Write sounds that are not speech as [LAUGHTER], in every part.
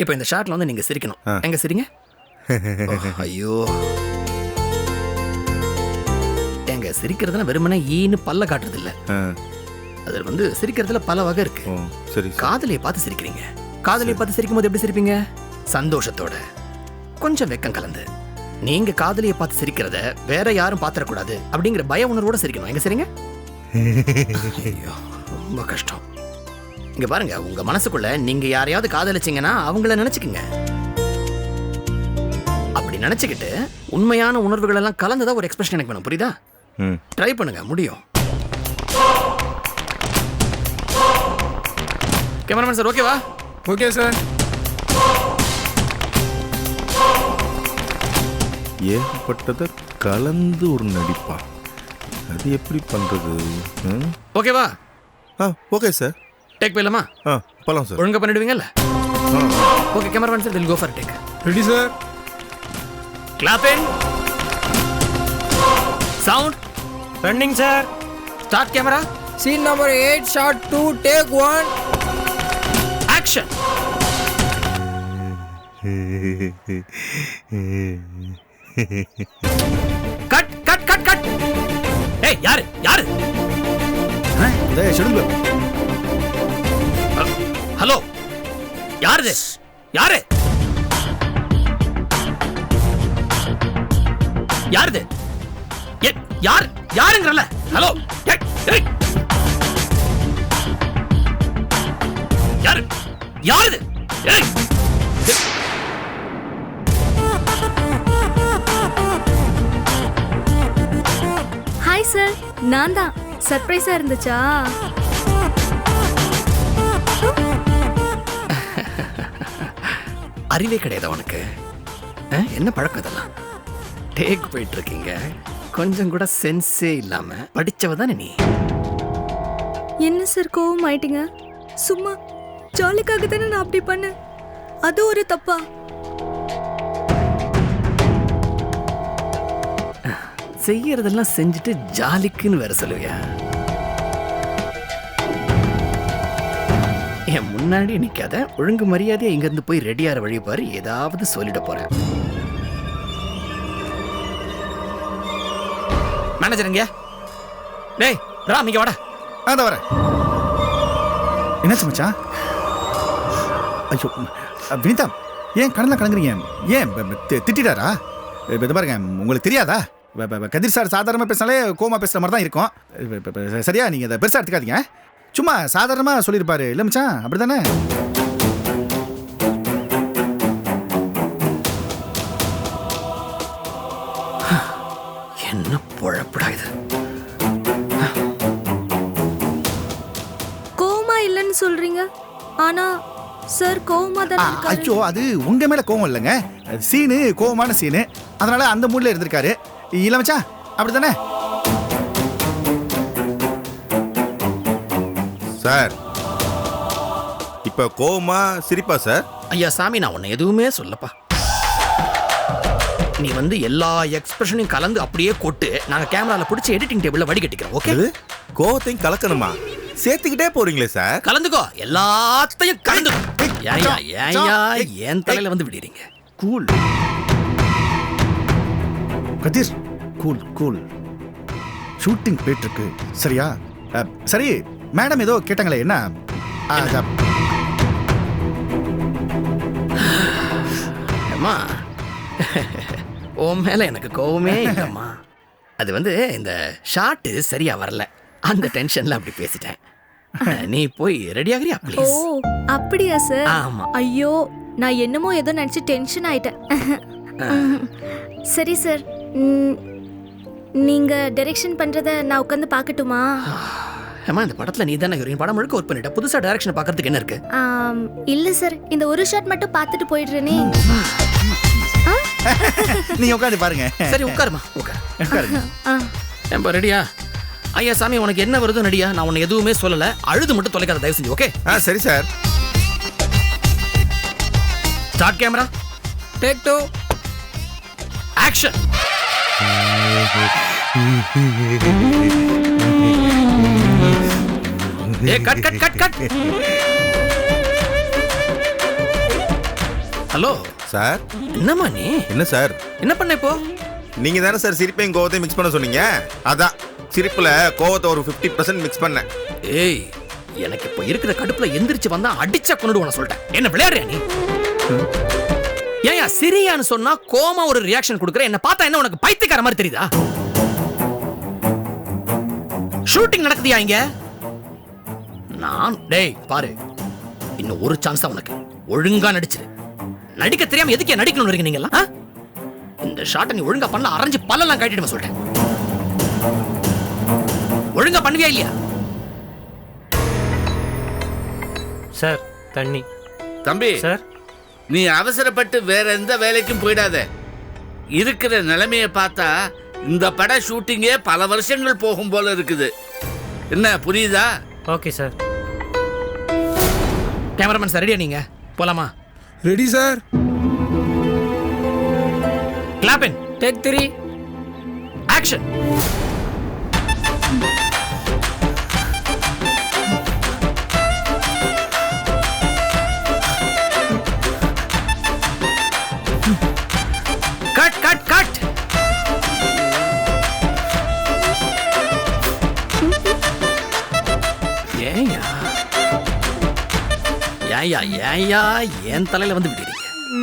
இப்போ இந்த ஷாட்ல வந்து நீங்க சிரிக்கணும். எங்க சிரிங்க? [LAUGHS] ஐயோ. எங்க சிரிக்கிறதுல வெறுமனே ஈன்னு பல்ல காட்டுறது இல்ல அது வந்து சிரிக்கிறதுல பல வகை இருக்கு. சரி காதலியை பார்த்து சிரிக்கிறீங்க. காதலியை பார்த்து சிரிக்கும் போது எப்படி சிரிப்பீங்க? சந்தோஷத்தோட. கொஞ்சம் வெக்கம் கலந்து. நீங்க காதலியை பார்த்து சிரிக்கிறத வேற யாரும் பாத்திரக்கூடாது அப்படிங்கிற பய உணர்வோட சிரிக்கணும். எங்க சரிங்க? [LAUGHS] ரொம்ப கஷ்டம். இங்க பாருங்க உங்க மனசுக்குள்ள நீங்க யாரையாவது காதலிச்சீங்கன்னா அவங்கள நினைச்சுக்குங்க. அப்படி நினைச்சுக்கிட்டு உண்மையான உணர்வுகள் எல்லாம் கலந்ததா ஒரு எக்ஸ்பிரஷன் எனக்கு வேணும் புரியுதா? ம். ட்ரை பண்ணுங்க முடியும். கேமராமேன் சார் ஓகேவா ஓகே சார் ஏற்பட்டதை கலந்து ஒரு நடிப்பா. அது எப்படி பண்றது? ம்? ஓகேவா ஆ ஓகே சார் டேக் போயிடலாமா? ஆ போலாம் சார். ஒழுங்கா பண்ணிடுவீங்கல்ல. Okay cameraman sir will go for take ready sir clap in sound running sir start camera Scene number 8, shot 2, take 1. Action cut cut cut cut ஏய் யாரு? யாரு? ஹலோ யாரு யாரு? யாருது? யார்? யாருங்கிறல ஹலோ யாரு? யாருது? ஏய். ஹாய் சார் நான் தான் சர்ப்ரைஸா இருந்துச்சா? அறிவே கிடையாது அவனுக்கு. என்ன பழக்கம் இதெல்லாம்? டேக் போயிட்டு இருக்கீங்க கொஞ்சம் கூட சென்ஸே இல்லாம படிச்சவ தானே நீ? என்ன சார் கோவம் ஆயிட்டீங்க? சும்மா ஜாலிக்காக தானே நான் அப்படி பண்ணேன். அது ஒரு தப்பா? செய்யறதெல்லாம் செஞ்சுட்டு ஜாலிக்குன்னு வேற சொல்லுவியா? என் முன்னாடி நிக்காத ஒழுங்கு மரியாதையா இங்க இருந்து போய் ரெடியார வழி பாரு ஏதாவது சொல்லிட போறேன். மேனேஜர் எங்க டேய் ராம் இங்க வாடா. அதான் வரேன். என்னாச்சு மச்சான் ஐயோ வினிதா ஏன் கடலாம் கலங்குறீங்க? ஏன் ப- ப- தி- திட்டிட்டாரா இப்ப இது பாருங்க உங்களுக்கு தெரியாதா? கதிர் சார் சாதாரணமாக பேசினாலே கோமா பேசுகிற மாதிரி தான் இருக்கும் சரியா நீங்கள் இதை பெருசாக எடுத்துக்காதீங்க. சும்மா சாதாரணமாக சொல்லியிருப்பாரு. இல்லை மச்சான் அப்படி தானே என்ன பொழப்புடா இது? கோவமா இல்லைன்னு சொல்றீங்க. ஆனா சார் கோவமா ஆ, தானே இருக்காரு? ஐயோ அது உங்க மேல கோவம் இல்லைங்க. அது சீனு கோவமான சீனு. அதனால அந்த மூட்ல இருந்திருக்காரு. இல்ல மச்சான் அப்படி தானே சார். இப்போ கோவமா சிரிப்பா சார்? ஐயா சாமி நான் உன்னை எதுவுமே சொல்லப்பா. நீ வந்து எல்லா எக்ஸ்பிரஷனையும் கலந்து அப்படியே கொட்டு. நாங்க கேமரால பிடிச்சி எடிட்டிங் டேபிள்ல வடிகட்டிக்கிறோம் ஓகே இது கோவத்தையும் கலக்கணுமா? சேர்த்துக்கிட்டே போறீங்களே சார். கலந்துக்கோ. எல்லாத்தையும் கலந்து. ஏயா ஏயா என் தலையில வந்து விடுறீங்க? Cool. Kathir cool cool. Shooting போயிட்டு இருக்கு. சரியா? அ, சரி. மேடம் ஏதோ கேட்டாங்களே என்ன? அம்மா. உன் மேல எனக்கு கோவமே இல்லம்மா. அது வந்து இந்த ஷாட்டு சரியா வரல. அந்த டென்ஷன்ல அப்படி பேசிட்டேன். நீ போய் ரெடி ஆகிறியா ஓ ப்ளீஸ் அப்படியா சார் ஆமா. ஐயோ நான் என்னமோ ஏதோ நினைச்சு டென்ஷன் ஆயிட்டேன். சரி சார் நீங்க டைரக்ஷன் பண்றத நான் உட்காந்து பார்க்கட்டுமா? ஏமா இந்த படத்துல நீ தானே ஹீரோயின் படம் முழுக்க ஒர்க் பண்ணிட்ட. புதுசா டைரக்ஷன் பார்க்கறதுக்கு என்ன இருக்கு? ஆம், இல்ல சார் இந்த ஒரு ஷாட் மட்டும் பார்த்துட்டு போயிடுறேனே. நீங்க உட்காந்து பாருங்க. சரி உட்காருமா உட்காரு. உட்காருங்க. ஆ. ஏன்பா ரெடியா? ஐயா சாமி உனக்கு என்ன வருதோ நடியா நான் உன்னை எதுவுமே சொல்லல. அழுது மட்டும் தொலைக்காத தயவு செஞ்சு ஓகே? ஆ சரி sir start camera Take 2. Action ஏ cut cut cut cut hello. Sir. என்னம்மா நீ? என்ன சார்? என்ன பண்ண இப்போ? நீங்க தானே சார் சிரிப்பையும் கோவத்தையும் மிக்ஸ் பண்ண சொன்னீங்க? அதான். சிரிப்புல கோவத்தை ஒரு 50% பர்சன்ட் மிக்ஸ் பண்ணேன். ஏய் எனக்கு இப்போ இருக்கிற கடுப்புல எந்திரிச்சு வந்தா அடிச்சா கொண்டு உன சொல்லிட்டேன். என்ன விளையாடுறியா நீ? ஏயா சிரியான்னு சொன்னா கோமா ஒரு ரியாக்ஷன் கொடுக்குற. என்ன பார்த்தா என்ன உனக்கு பைத்தியக்கார மாதிரி தெரியுதா? ஷூட்டிங் நடக்குதியா இங்க? நான் டேய் பாரு. இன்னும் ஒரு சான்ஸ் தான் உனக்கு. ஒழுங்கா நடிச்சிரு. நடிக்க தெரியாம எதுக்கு நடிக்கணும்னு இருக்கீங்க நீங்க எல்லாம்? இந்த ஷாட்டை நீ ஒழுங்கா பண்ண அரைஞ்சு பல்லெல்லாம் காட்டிடுமா சொல்லிட்டேன் ஒழுங்கா பண்ணுவியா இல்லையா? சார் தண்ணி. தம்பி சார் நீ அவசரப்பட்டு வேற எந்த வேலைக்கும் போயிடாத. இருக்கிற நிலைமையை பார்த்தா இந்த பட ஷூட்டிங்கே பல வருஷங்கள் போகும் போல இருக்குது. என்ன புரியுதா? Okay sir. கேமராமேன் சார் ரெடியா நீங்க? போலாமா? Ready sir கிளாப்பின் take three action ஏயா ஏயா என் தலையில வந்து விடுறீங்க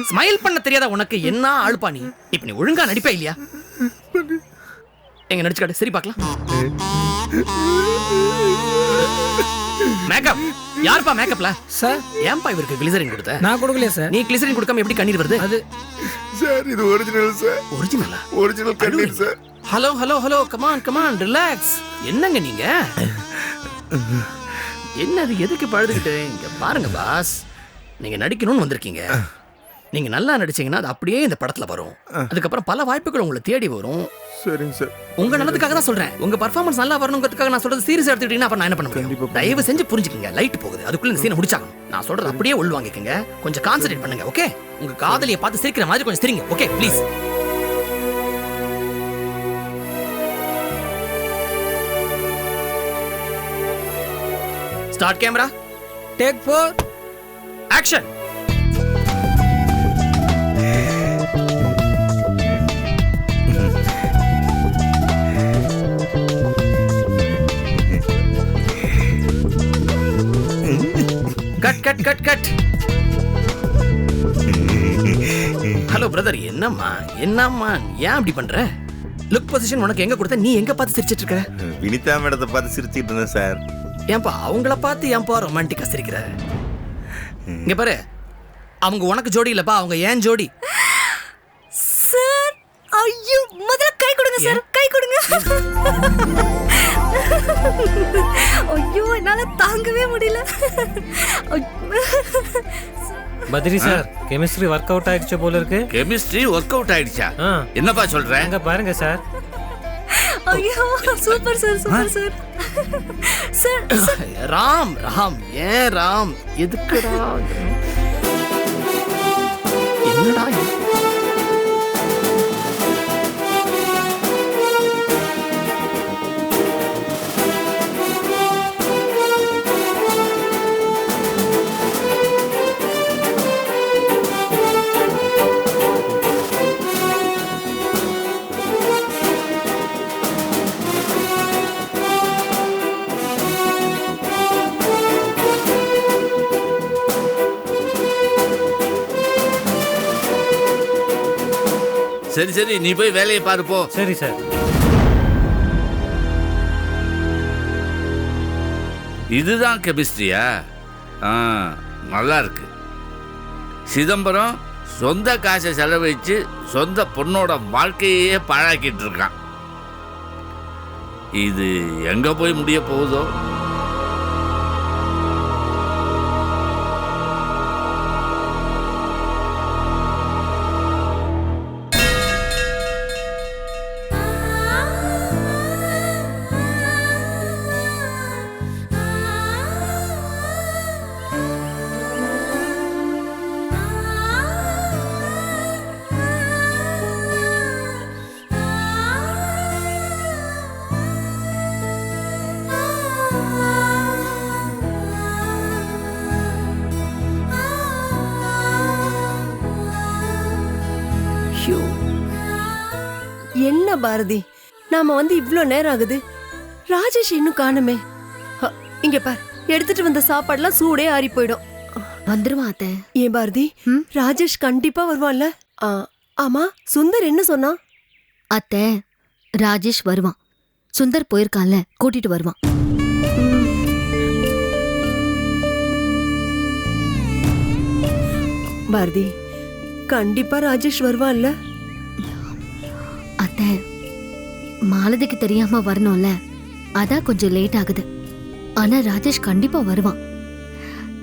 ஸ்மைல் பண்ண தெரியாத உனக்கு என்ன ஆள்பா நீ? இப்ப நீ ஒழுங்கா நடிப்பா இல்லையா? எங்க நடிச்சு காட்டு சரி பார்க்கலாம். மேக்கப் யாருப்பா மேக்கப்ல சார். ஏன்பா இவருக்கு கிளிசரின் கொடுத்த? நான் கொடுக்கலையே சார். நீ கிளிசரின் கொடுக்காம எப்படி கண்ணீர் வருது? அது சார் இது ஒரிஜினல் சார். ஒரிஜினலா ஒரிஜினல் கண்ணீர் sir. Hello hello hello come on come on relax என்னங்க நீங்க? என்னது எதுக்கு பழுதுகிட்டு இங்க பாருங்க பாஸ். நீங்க நடிக்கணும்னு வந்திருக்கீங்க. நீங்க நல்லா நடிச்சீங்கன்னா அது அப்படியே இந்த படத்துல வரும். அதுக்கப்புறம் பல வாய்ப்புகள் உங்களை தேடி வரும். சரிங்க சார். உங்க நல்லதுக்காக தான் சொல்றேன். உங்க பர்ஃபார்மன்ஸ் நல்லா வரணுங்கிறதுக்காக நான் சொல்றது சீரியஸ் எடுத்துக்கிட்டீங்கன்னா அப்புறம் நான் என்ன பண்ண முடியும்? தயவு செஞ்சு புரிஞ்சுக்கங்க. லைட் போகுது. அதுக்குள்ள இந்த சீனை முடிச்சாகணும். நான் சொல்றது அப்படியே உள்வாங்கிக்கங்க கொஞ்சம் கான்சென்ட்ரேட் பண்ணுங்க ஓகே உங்க காதலியை பார்த்து சிரிக்கிற மாதிரி கொஞ்சம் சிரிங்க okay please start camera take four action cut cut cut cut hello brother என்னம்மா? என்னம்மா? ஏன் அப்படி பண்ற? லுக் பொசிஷன் உனக்கு எங்க கொடுத்த? நீ எங்க பார்த்து சிரிச்சிட்டு இருக்க? வினிதா மேடத்தை பார்த்து சிரிச்சிட்டு இருந்தேன் சார் ஏன்பா அவங்கள பார்த்து ஏன்பா ரொமான்டிக்கா சிரிக்கிற? இங்க பாரு அவங்க உனக்கு ஜோடி இல்லப்பா அவங்க ஏன் ஜோடி? சார் ஐயோ முதல்ல கை கொடுங்க சார் கை கொடுங்க. ஐயோ என்னால தாங்கவே முடியல. Badri sir chemistry work out ஆயிடுச்சு போல இருக்கு. கெமிஸ்ட்ரி ஒர்க் அவுட் ஆயிடுச்சா என்னப்பா சொல்ற? அங்க பாருங்க சார். ஐயோ super sir super sir sir sir Ram Ram ஏன் ராம்? எதுக்குடா என்னடா சரி சரி நீ போய் வேலையை பாரு போ. சரி சார். இதுதான் கெமிஸ்ட்ரியா? ஆ நல்லா இருக்கு. சிதம்பரம் சொந்த காசை செலவழிச்சு சொந்த பொண்ணோட வாழ்க்கையே பாழாக்கிட்டு இருக்கான். இது எங்க போய் முடிய போகுதோ? பாரதி நாம வந்து இவ்ளோ நேரம் ஆகுது. ராஜேஷ் இன்னும் காணுமே. இங்க பார் எடுத்துட்டு வந்த சாப்பாடுலாம் சூடே ஆறி போயிடும். வந்துருவான் அத்தை? ஏன் பாரதி? ராஜேஷ் கண்டிப்பா வருவான்ல. ஆ, ஆமா சுந்தர் என்ன சொன்னான் அத்தை ராஜேஷ் வருவான். சுந்தர் போயிருக்கான்ல கூட்டிட்டு வருவான். பாரதி கண்டிப்பா ராஜேஷ் வருவான்ல. மாலதிக்கு தெரியாம வரணும்ல? அதான் கொஞ்சம் லேட் ஆகுது. ஆனா ராஜேஷ் கண்டிப்பா வருவான்.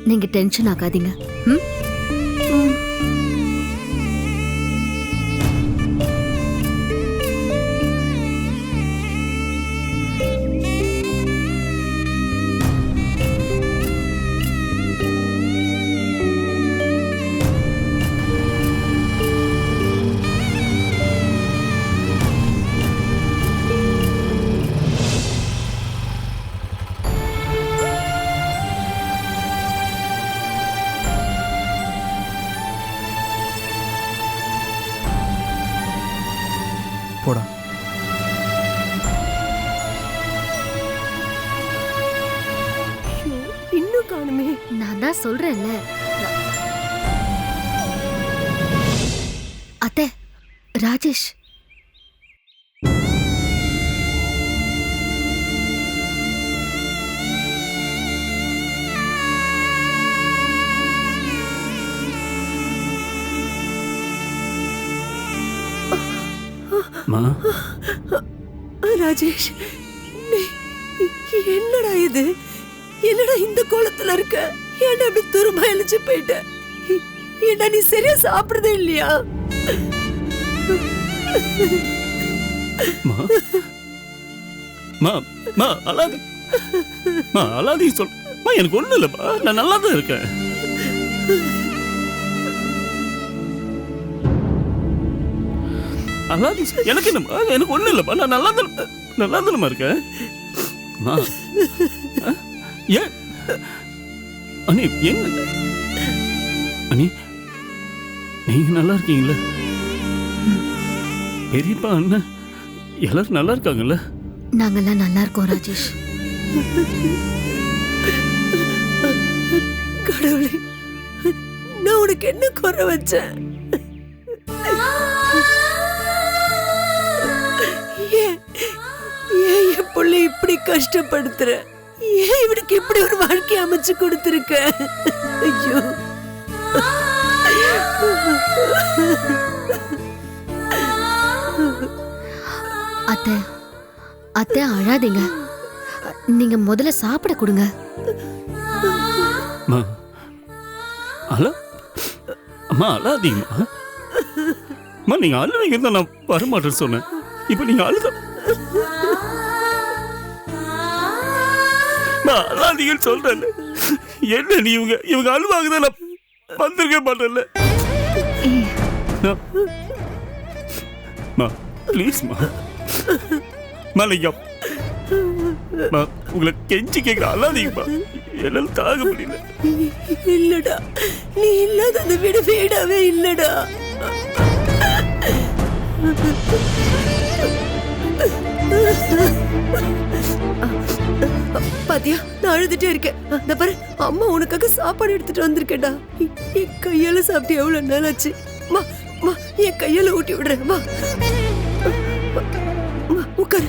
நீங்க டென்ஷன் ஆகாதீங்க. ம்? நான் தான் சொல்றேன்ல. அத்தை ராஜேஷ். மா. ராஜேஷ் நீ என்னடா இது? என்னடா இந்த கோலத்துல இருக்க? ஏன்டா அப்படி துருமா எழுச்சு போயிட்ட. என்ன நீ சரியா சாப்பிடுறதே இல்லையா? மா. மா மா மா அழாதி சொல். மா எனக்கு ஒண்ணும் இல்லப்பா. நான் நல்லா தான் இருக்கேன். அழாதி எனக்கு என்னம்மா எனக்கு ஒண்ணும் இல்லப்பா. நான் நல்லா தான் நல்லா தானம்மா இருக்கேன். மா. ஏன்? அண்ணி என்ன அண்ணி நீங்க நல்லா இருக்கீங்களா? பெரியப்பா அண்ணன் எல்லாரும் நல்லா இருக்காங்கல்ல? நாங்கெல்லாம் நல்லா இருக்கோம் ராஜேஷ். கடவுளே நான் உனக்கு என்ன குறை வச்சேன்? ஏன் ஏன் என் பிள்ளை இப்படி கஷ்டப்படுத்துற? ஏன் இவனுக்கு இப்படி ஒரு வாழ்க்கை அமைச்சு கொடுத்துருக்க? ஐயோ. அத்தை அத்தை அழாதீங்க. நீங்க முதல்ல சாப்பிட கொடுங்க. அம்மா அல அம்மா அழாதீங்கம்மா அம்மா நீங்க அழுவீங்க தான் நான் வரமாட்டேன்னு சொன்னேன். இப்போ நீங்க அழுத நான் அழாதீங்கன்னு சொல்றேன் என்ன நீ இவங்க இவங்க அழுவாங்க நான் வந்திருக்க மாட்டேன்ல. மா. ப்ளீஸ்மா மா உங்களை கெஞ்சி கேட்க அழாதீங்கம்மா என்னால தாங்க முடியல. இல்லடா நீ இல்லாத அந்த வீடு வீடாவே இல்லடா. பாத்தியா நான் அழுதுட்டே இருக்கேன். அந்த பாரு அம்மா உனக்காக சாப்பாடு எடுத்துட்டு வந்திருக்கேடா என் கையால சாப்பிட்டு எவ்வளவு நாள் ஆச்சு? மா மா என் கையால ஊட்டி விடுறேன். மா, உட்காரு.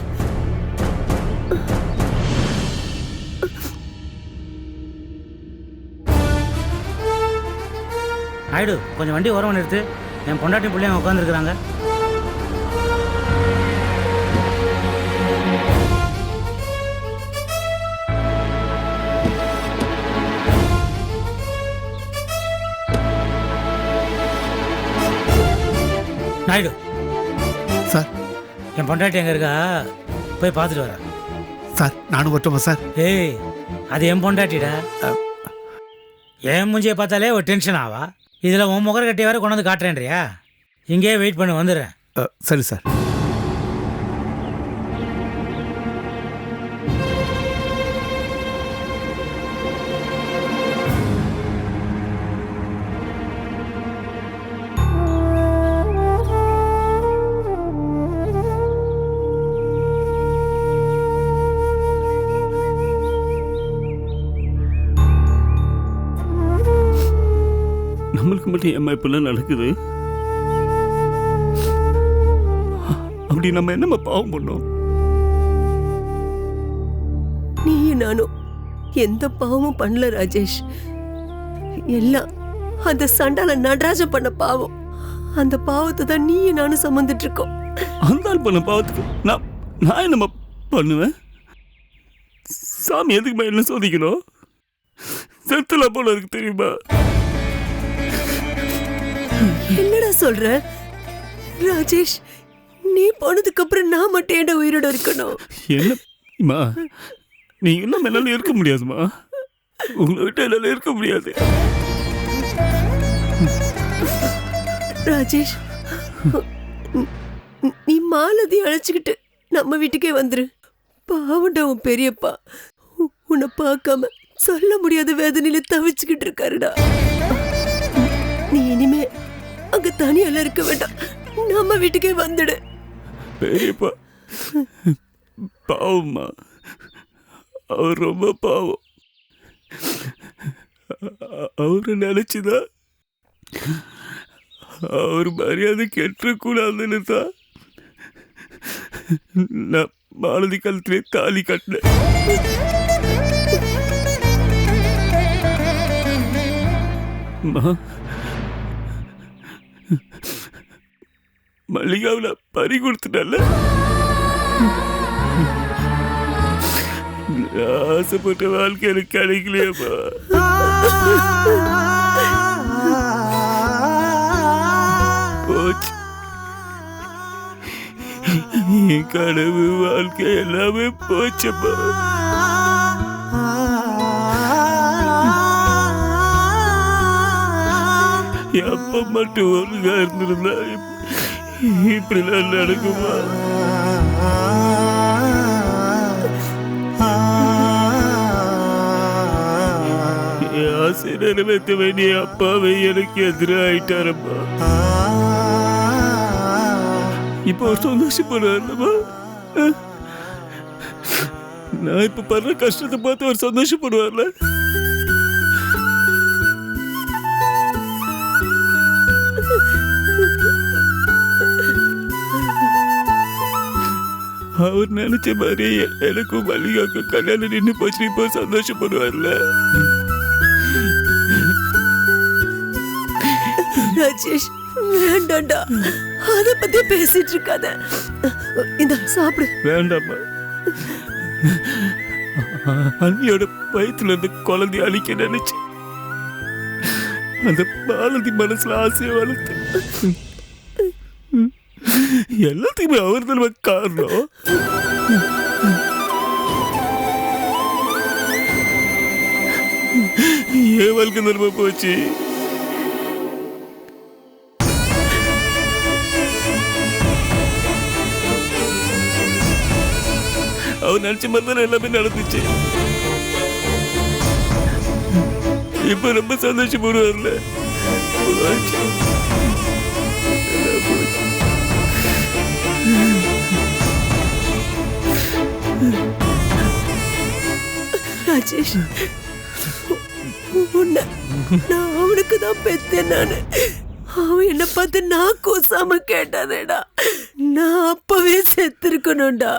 ஆயிடு கொஞ்சம் வண்டி ஓரம் நிறுத்து. என் பொண்டாட்டி பிள்ளைங்க உட்காந்துருக்குறாங்க நாயுடு. சார். என் பொண்டாட்டி எங்க இருக்கா? போய் பார்த்துட்டு வரேன். சார் நானும் வரட்டுமா சார்? ஏய் அது என் பொண்டாட்டிடா. என் மூஞ்சியை பார்த்தாலே ஒரு டென்ஷன் ஆவா? இதில் உன் முகர கட்டிய வேற கொண்டு வந்து காட்டுறேன்றியா? இங்கேயே வெயிட் பண்ணி வந்துடுறேன். சரி சார். ஏம்மா இப்பெல்லாம் நடக்குது. அப்படி நம்ம என்னம்மா பாவம் பண்ணோம்? நீயும் நானும் எந்த பாவமும் பண்ணல ராஜேஷ். எல்லாம் அந்த சண்டால நடராஜன் பண்ண பாவம். அந்த பாவத்தை தான் நீயும் நானும் சுமந்துட்டு இருக்கோம் அந்த ஆள் பண்ண பாவத்துக்கு நான் நான் என்னம்மா பண்ணுவேன்? சாமி எதுக்குமா என்ன சோதிக்கணும்? செத்துல போல இருக்கு தெரியுமா? சொல்ற? ராஜேஷ் நீ போனதுக்கு அப்புறம் நான் மட்டும் என்ன உயிரோட இருக்கணும்? என்னம்மா நீங்க இன்னும் என்னால இருக்க முடியாதுமா? உங்களை விட்டு என்னால இருக்க முடியாது. ராஜேஷ் நீ- நீ மாலதி அழைச்சுக்கிட்டு நம்ம வீட்டுக்கே வந்துரு. பாவண்டா உன் பெரியப்பா. உன்னை பார்க்காம சொல்ல முடியாத வேதனையில தவிச்சுக்கிட்டு இருக்காருடா. நீ இனிமே தனியால இருக்க வேண்டாம். நம்ம வீட்டுக்கே வந்துடு. பெரியப்பா பாவம்மா. அவர் ரொம்ப பாவம். அ- அவரை நினைச்சுதான் அவர் மரியாதை கெட்டக்கூடாதுன்னு தான் நான் மாலதி காலத்திலே தாலி கட்டினேன். மா மல்லிகாவில் பறி கொடுத்துட்டல ஆசைப்பட்ட வாழ்க்கை எனக்கு கிடைக்கலையேம்மா. போச்சு. என் கனவு வாழ்க்கை எல்லாமே போச்சப்பா என் அப்பா மட்டும் ஒழுங்கா இருந்திருந்தா இப்படிலாம் நடக்குமா? ஆசை நிறைவேற்ற வேண்டிய அப்பாவை எனக்கு எதிராயிட்டாரப்பா இப்போ அவர் நான் இப்ப படுற கஷ்டத்தை பார்த்து அவர் சந்தோஷப்படுவார்ல. அவர் நினைச்ச மாதிரி எனக்கும் மல்லிகாக்கும் கல்யாணம் நின்று போச்சு. இப்போ சந்தோஷப்படுவார்ல? ராஜேஷ் வேண்டாம்டா. அத பத்தி பேசிட்டு இருக்காத. இந்த சாப்பிடு. வேண்டாம்மா. அண்ணியோட வயிற்றுல இருந்து குழந்தை அழிக்க நினைச்சு அந்த பாலதி மனசுல ஆசையை வளர்த்து எல்லாத்துக்குமே அவர் தான் காரணம். ஏன் வாழ்க்கை நிலைமை போச்சு. அவர் நினைச்ச மாதிரி தான் எல்லாமே நடந்துச்சு. இப்ப ரொம்ப சந்தோஷப்படுவார்ல. ராஜேஷ் உன்னை நான் அவனுக்கு தான் பெத்தேன் நானு. அவன் என்ன பார்த்து நான் கூசாம கேட்டானேடா நான் அப்பவே செத்துருக்கணும்டா.